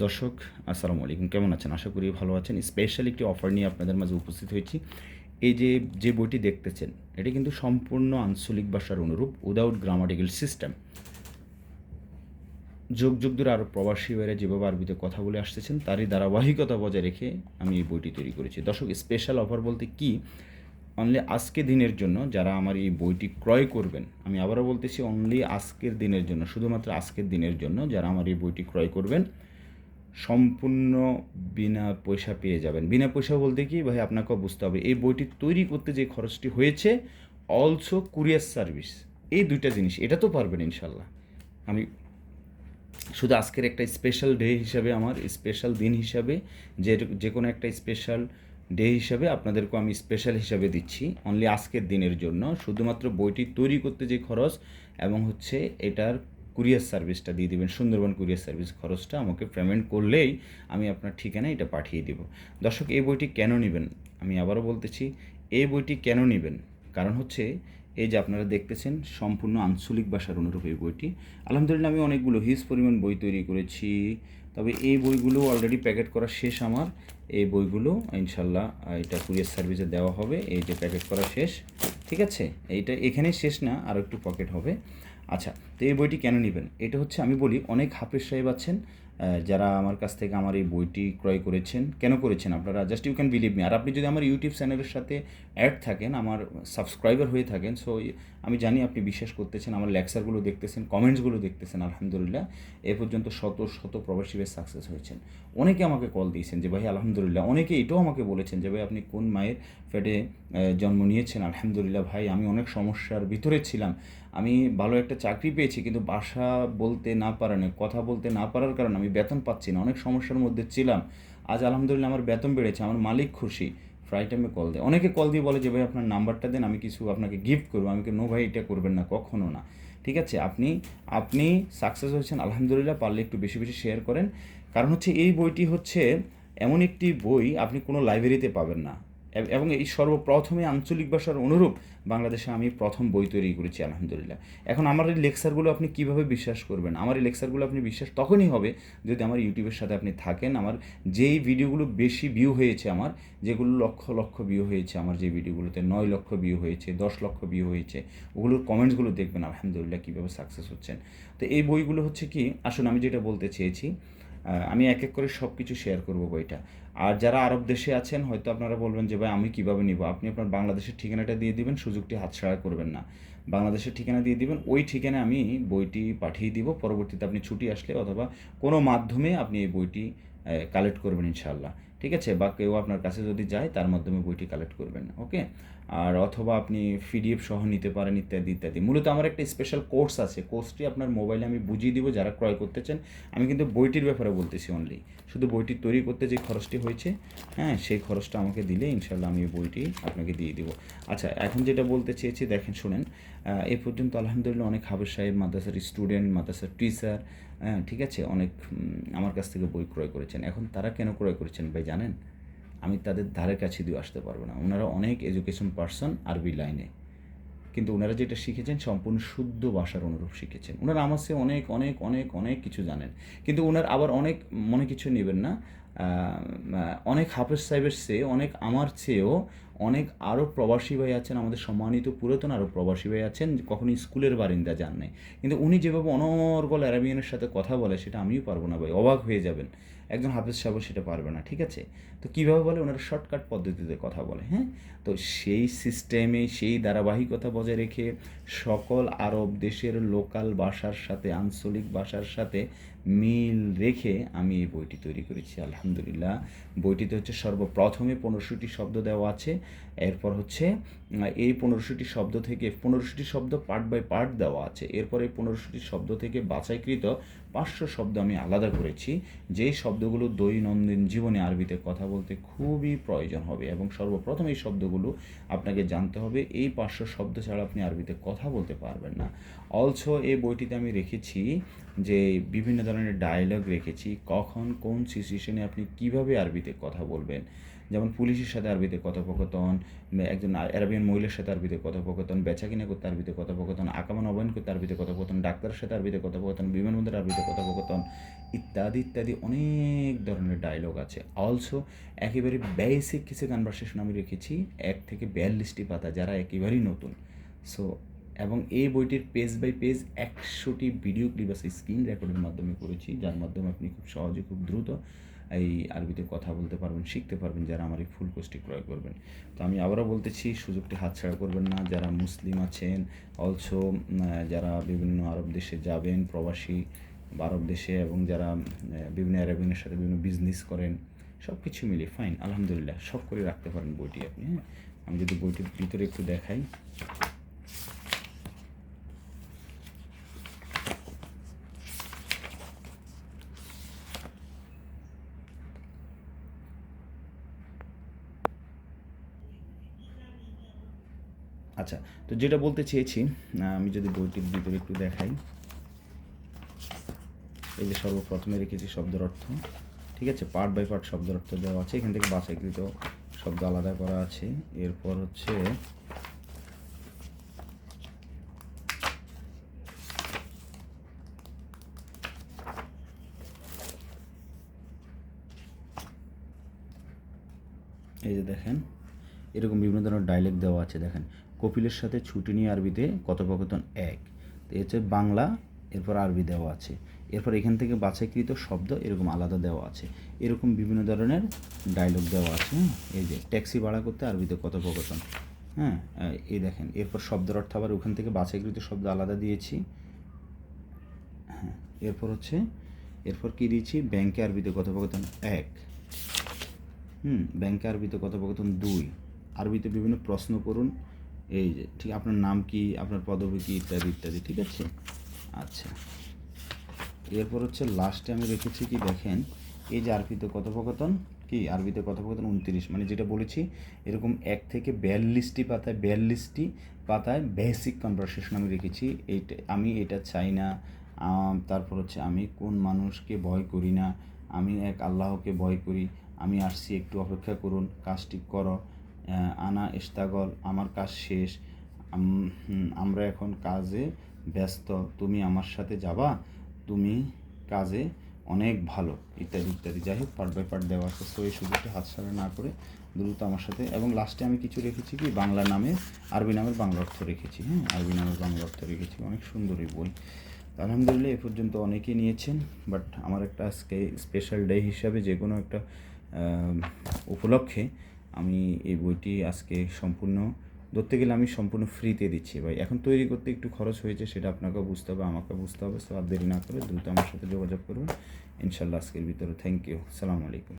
দর্শক, আসসালামু আলাইকুম। কেমন আছেন? আশা করি ভালো আছেন। স্পেশাল একটি অফার নিয়ে আপনাদের মাঝে উপস্থিত হয়েছি। এই যে যে বইটি দেখতেছেন, এটি কিন্তু সম্পূর্ণ আঞ্চলিক ভাষার অনুরূপ উইদাউট গ্রামাটিক্যাল সিস্টেম যুগ যুগ ধরে আরও প্রবাসী বাইরে যেভাবে আরবিতে কথা বলে আসতেছেন, তারই ধারাবাহিকতা বজায় রেখে আমি এই বইটি তৈরি করেছি। দর্শক স্পেশাল অফার বলতে কি? অনলি আজকে দিনের জন্য যারা আমার এই বইটি ক্রয় করবেন, আমি আবারও বলতেছি অনলি আজকের দিনের জন্য, শুধুমাত্র আজকের দিনের জন্য যারা আমার এই বইটি ক্রয় করবেন সম্পূর্ণ বিনা পয়সা পেয়ে যাবেন। বিনা পয়সা বলতে কি? ভাই আপনাকেও বুঝতে হবে। এই বইটি তৈরি করতে যে খরচটি হয়েছে অলসো কুরিয়ার সার্ভিস এই দুইটা জিনিস, এটা তো পারবেন ইনশাল্লাহ। আমি শুধু আজকের একটা স্পেশাল ডে হিসাবে আমার স্পেশাল দিন হিসাবে, যে যে কোনো একটা স্পেশাল ডে হিসাবে আপনাদেরকে আমি স্পেশাল হিসাবে দিচ্ছি। অনলি আজকের দিনের জন্য। শুধুমাত্র বইটি তৈরি করতে যে খরচ, এবং হচ্ছে এটার কুরিয়ার সার্ভিসটা দিয়ে দিবেন, সুন্দরবন কুরিয়ার সার্ভিস খরচটা আমাকে পেমেন্ট করলেই আমি আপনার ঠিকানায় এটা পাঠিয়ে দেব। দর্শক, এই বইটি কেন নেবেন? আমি আবারও বলতেছি, এই বইটি কেন নেবেন? কারণ হচ্ছে, এই যে আপনারা দেখতেছেন, সম্পূর্ণ আঞ্চলিক ভাষার অনুরূপ এই বইটি। আলহামদুলিল্লাহ, আমি অনেকগুলো হিউজ পরিমাণ বই তৈরি করেছি। তবে এই বইগুলো অলরেডি প্যাকেট করা শেষ আমার। এই বইগুলো ইনশাল্লাহ এটা কুরিয়ার সার্ভিসে দেওয়া হবে। এই যে প্যাকেট করা শেষ, ঠিক আছে? এইটা এখানে শেষ না, আরও একটু পকেট হবে। আচ্ছা তো এই বইটি কেন নেবেন? এটা হচ্ছে আমি বলি অনেক হাফেজ সাহেব আছেন যারা আমার কাছ থেকে আমার এই বইটি ক্রয় করেছেন কেন করেছেন আপনারা? Just you can believe me আর আপনি যদি আমার ইউটিউব চ্যানেলের সাথে অ্যাড থাকেন আমার সাবস্ক্রাইবার হয়ে থাকেন সো আমি জানি আপনি বিশ্বাস করতেছেন আমার লেকচারগুলো দেখতেছেন কমেন্টসগুলো দেখতেছেন আলহামদুলিল্লাহ। এ পর্যন্ত শত শত প্রবাসী বেশ সাকসেস হয়েছেন। অনেকে আমাকে কল দিয়েছেন যে ভাই আলহামদুলিল্লাহ। অনেকে এটাও আমাকে বলেছেন যে ভাই আপনি কোন মায়ের আহ, জন্ম নিয়েছেন? আলহামদুলিল্লাহ ভাই আমি অনেক সমস্যার ভিতরে ছিলাম। আমি ভালো একটা চাকরি পেয়েছি কিন্তু বাসা বলতে না পারানে কথা বলতে না পারার কারণে আমি বেতন পাচ্ছি না, অনেক সমস্যার মধ্যে ছিলাম। আজ আলহামদুলিল্লাহ আমার বেতন বেড়েছে, আমার মালিক খুশি। ফ্রাই টাইমে কল দেয়। অনেকে কল দিয়ে বলে যে, ভাই, আপনার নাম্বারটা দেন, আমি কিছু আপনাকে গিফট করব। আমি নো ভাই, এটা করবেন না, কখনো না। ঠিক আছে? আপনি আপনি সাকসেস হয়েছেন, আলহামদুলিল্লাহ, পারলে একটু বেশি বেশি শেয়ার করেন। কারণ হচ্ছে, এই বইটি হচ্ছে, এমন একটি বই আপনি কোনো লাইব্রেরিতে পাবেন না। এব- এই সর্বপ্রথমে আঞ্চলিক ভাষার অনুরূপ বাংলাদেশে আমি প্রথম বই তৈরি করেছি, আলহামদুলিল্লাহ। এখন আমার এই লেকচারগুলো আপনি কীভাবে বিশ্বাস করবেন? আমার এই লেকচারগুলো আপনি বিশ্বাস তখনই হবে যদি আমার ইউটিউবের সাথে আপনি থাকেন। আমার যেই ভিডিওগুলো বেশি ভিউ হয়েছে আমার, যেগুলো লক্ষ লক্ষ ভিউ হয়েছে আমার যে ভিডিওগুলোতে, নয় লক্ষ ভিউ হয়েছে, দশ লক্ষ ভিউ হয়েছে, ওগুলোর কমেন্টসগুলো দেখবেন, আলহামদুলিল্লাহ, কীভাবে সাকসেস হচ্ছেন। তো এই বইগুলো হচ্ছে কি, আসুন আমি যেটা বলতে চেয়েছি আমি এক এক করে সব কিছু শেয়ার করব বইটা। আর যারা আরব দেশে আছেন, হয়তো আপনারা বলবেন যে, ভাই, আমি কীভাবে নিব? আপনি আপনার বাংলাদেশের ঠিকানাটা দিয়ে দিবেন, সুযোগটি হাতছাড়া করবেন না। বাংলাদেশের ঠিকানা দিয়ে দিবেন, ওই ঠিকানায় আমি বইটি পাঠিয়ে দিব, পরবর্তীতে আপনি ছুটি আসলে অথবা কোনো মাধ্যমে আপনি এই বইটি কালেক্ট করবেন ইনশাআল্লাহ। ঠিক আছে? বা কেউ আপনার কাছে যদি যায়, তার মাধ্যমে বইটি কালেক্ট করবেন ওকে আর অথবা আপনি পিডিএফ সহ নিতে পারেন, ইত্যাদি ইত্যাদি। মূলত আমার একটা স্পেশাল কোর্স আছে। কোর্সটি আপনার মোবাইলে আমি বুঝিয়ে দিব যারা ক্রয় করতে চান। আমি কিন্তু বইটির ব্যাপারে বলতেছি অনলি শুধু বইটি তৈরি করতে যে খরচটি হয়েছে হ্যাঁ সেই খরচটা আমাকে দিলে ইনশাল্লাহ আমি বইটি আপনাকে দিয়ে দিব। আচ্ছা এখন যেটা বলতে চেয়েছি, দেখেন, শুনেন এ পর্যন্ত আলহামদুলিল্লাহ অনেক হাবের সাহেব, মাদ্রাসার স্টুডেন্ট মাদ্রাসার টিচার হ্যাঁ ঠিক আছে, অনেক আমার কাছ থেকে বই ক্রয় করেছেন। এখন তারা কেন ক্রয় করেছেন ভাই জানেন? আমি তাদের ধারে কাছে দিয়ে আসতে পারব না। ওনারা অনেক এডুকেশন পার্সন আরবি লাইনে। কিন্তু ওনারা যেটা শিখেছেন সম্পূর্ণ শুদ্ধ ভাষার অনুরূপ শিখেছেন। ওনারা আমার সে অনেক অনেক অনেক অনেক কিছু জানেন। কিন্তু ওনার আবার অনেক মনে কিছু নেবেন না। অনেক হাফেজ সাহেবের চেয়ে, অনেক আমার চেয়েও অনেক আরও প্রবাসী ভাই আছেন, আমাদের সম্মানিত পুরাতন আরও প্রবাসী ভাই আছেন কখনো স্কুলের বারিন্দা যান নাই। কিন্তু উনি যেভাবে অনর্গল অ্যারাবিয়ানের সাথে কথা বলে, সেটা আমিও পারব না ভাই, অবাক হয়ে যাবেন। একজন হাফেজ সাহেব সেটা পারবে না, ঠিক আছে? তো কীভাবে বলে? ওনারা শর্টকাট পদ্ধতিতে কথা বলে হ্যাঁ? তো সেই সিস্টেমে সেই ধারাবাহিকতা বজায় রেখে সকল আরব দেশের লোকাল ভাষার সাথে, আঞ্চলিক ভাষার সাথে মিল রেখে আমি এই বইটি তৈরি করেছি, আলহামদুলিল্লাহ। বইটিতে হচ্ছে সর্বপ্রথমে পনেরোশোটি শব্দ দেওয়া আছে। এরপর হচ্ছে এই পনেরোশোটি শব্দ থেকে, পনেরোশোটি শব্দ পার্ট বাই পার্ট দেওয়া আছে। এরপর এই পনেরোশোটি শব্দ থেকে বাছাইকৃত পাঁচশো শব্দ আমি আলাদা করেছি, যেই শব্দগুলো দৈনন্দিন জীবনে আরবিতে কথা বলতে খুবই প্রয়োজন হবে এবং সর্বপ্রথম এই শব্দগুলো আপনাকে জানতে হবে, এই পাঁচশো শব্দ ছাড়া আপনি আরবিতে কথা বলতে পারবেন না। অলসো এই বইটিতে আমি রেখেছি যে বিভিন্ন ধরনের ডায়লগ রেখেছি, কখন কোন সিচুয়েশনে আপনি কীভাবে আরবিতে কথা বলবেন। যেমন পুলিশের সাথে আরবিতে কথোপকথন একজন আরবিয়ান মহিলার সাথে আরবিতে কথোপকথন বেচা কিনা করতে আরবিতে কথোপকথন, আকামা নবায়ন করতে আরবিতে কথোপকথন, ডাক্তারের সাথে আরবিতে কথোপকথন বিমানবন্দরের আরবিতে কথোপকথন ইত্যাদি ইত্যাদি অনেক ধরনের ডায়লগ আছে। অলসো একেবারে বেসিক কিছু কনভারসেশন আমি রেখেছি, এক থেকে বিয়াল্লিশটি পাতা, যারা একেবারেই নতুন। সো এবং এই বইটির পেজ বাই পেজ একশোটি ভিডিও ক্লিপ আছে স্ক্রিন রেকর্ডের মাধ্যমে করেছি, যার মাধ্যমে আপনি খুব সহজে, খুব দ্রুত এই আরবিতে কথা বলতে পারবেন, শিখতে পারবেন যারা আমার এই ফুল কোর্সটি ক্রয় করবেন। তো আমি আবারও বলতেছি, সুযোগটি হাতছাড়া করবেন না। যারা মুসলিম আছেন অলসো যারা বিভিন্ন আরব দেশে যাবেন, প্রবাসী আরব দেশে এবং যারা বিভিন্ন অ্যারাবিয়ানের সাথে বিভিন্ন বিজনেস করেন সব কিছু মিলিয়ে ফাইন আলহামদুলিল্লাহ সব করে রাখতে পারেন বইটি আপনি হ্যাঁ? আমি যদি বইটির ভিতরে একটু দেখাই। আচ্ছা তো যেটা বলতে চেয়েছি আমি যদি বইটির ভিতরে একটু দেখাই। এই যে সর্বপ্রথমে রেখেছি শব্দের অর্থ, ঠিক আছে? পার্ট বাই পার্ট শব্দের অর্থ দেওয়া আছে, এখান থেকে বাসাইকৃত শব্দ আলাদা করা আছে। এরপর হচ্ছে, এই যে দেখেন, এরকম বিভিন্ন ধরনের ডায়লগ দেওয়া আছে, দেখেন। কপিলের সাথে ছুটি নিয়ে আরবিতে কথোপকথন এক। তো হচ্ছে বাংলা, এরপর আরবি দেওয়া আছে। এরপর এখান থেকে বাছাইকৃত শব্দ এরকম আলাদা দেওয়া আছে। এরকম বিভিন্ন ধরনের ডায়লগ দেওয়া আছে। এই যে ট্যাক্সি ভাড়া করতে আরবিতে কথোপকথন। হ্যাঁ এই দেখেন, এরপর শব্দের অর্থ আবার ওখান থেকে বাছাইকৃত শব্দ আলাদা দিয়েছি। হ্যাঁ এরপর হচ্ছে, এরপর কী দিয়েছি? ব্যাংকে আরবিতে কথোপকথন এক। হুম, ব্যাংকে আরবিতে কথোপকথন দুই। আরবিতে বিভিন্ন প্রশ্ন করুন। এই যে, ঠিক, আপনার নাম কি, আপনার পদবী কি, ইত্যাদি ইত্যাদি, ঠিক আছে? আচ্ছা। এরপর হচ্ছে লাস্টে আমি রেখেছি কি, দেখেন, এই যে আরবিতে কথোপকথন, কি, আরবিতে কথোপকথন উনত্রিশ মানে যেটা বলেছি, এরকম এক থেকে বিয়াল্লিশটি পাতায় বিয়াল্লিশটি পাতায় বেসিক কনভারসেশন আমি রেখেছি, এইটা, আমি এটা চাই না তারপর হচ্ছে, আমি কোন মানুষকে ভয় করি না, আমি এক আল্লাহকে ভয় করি, আমি আসছি, একটু অপেক্ষা করুন, কাজটি করো আনা ইস্তাগল, আমার কাজ শেষ। আমরা এখন কাজে ব্যস্ত। তুমি আমার সাথে যাবা? তুমি কাজে অনেক ভালো। ইত্যাদি ইত্যাদি। যাই হোক পার্ট বাই পার্ট দেওয়া আছে। সো এই সুযোগটি হাতছাড়া না করে দ্রুত আমার সাথে এবং লাস্টে আমি কিছু রেখেছি কি? বাংলা নামে, আরবি নামের বাংলা অর্থ রেখেছি। হ্যাঁ আরবি নামের বাংলা অর্থ রেখেছি। অনেক সুন্দর এই বই আলহামদুলিল্লাহ, এ পর্যন্ত অনেকেই নিয়েছেন বাট আমার একটা আজকে স্পেশাল ডে হিসাবে যে কোনো একটা উপলক্ষে আমি এই বইটি আজকে সম্পূর্ণ, ধরতে গেলে আমি সম্পূর্ণ ফ্রিতে দিচ্ছি ভাই। এখন তৈরি করতে একটু খরচ হয়েছে, সেটা আপনাকেও বুঝতে হবে আমাকে বুঝতে হবে সো আর দেরি না করে দ্রুত আমার সাথে যোগাযোগ করুন। ইনশাল্লাহ আজকের ভিতরে। থ্যাংক ইউ সালামু আলাইকুম।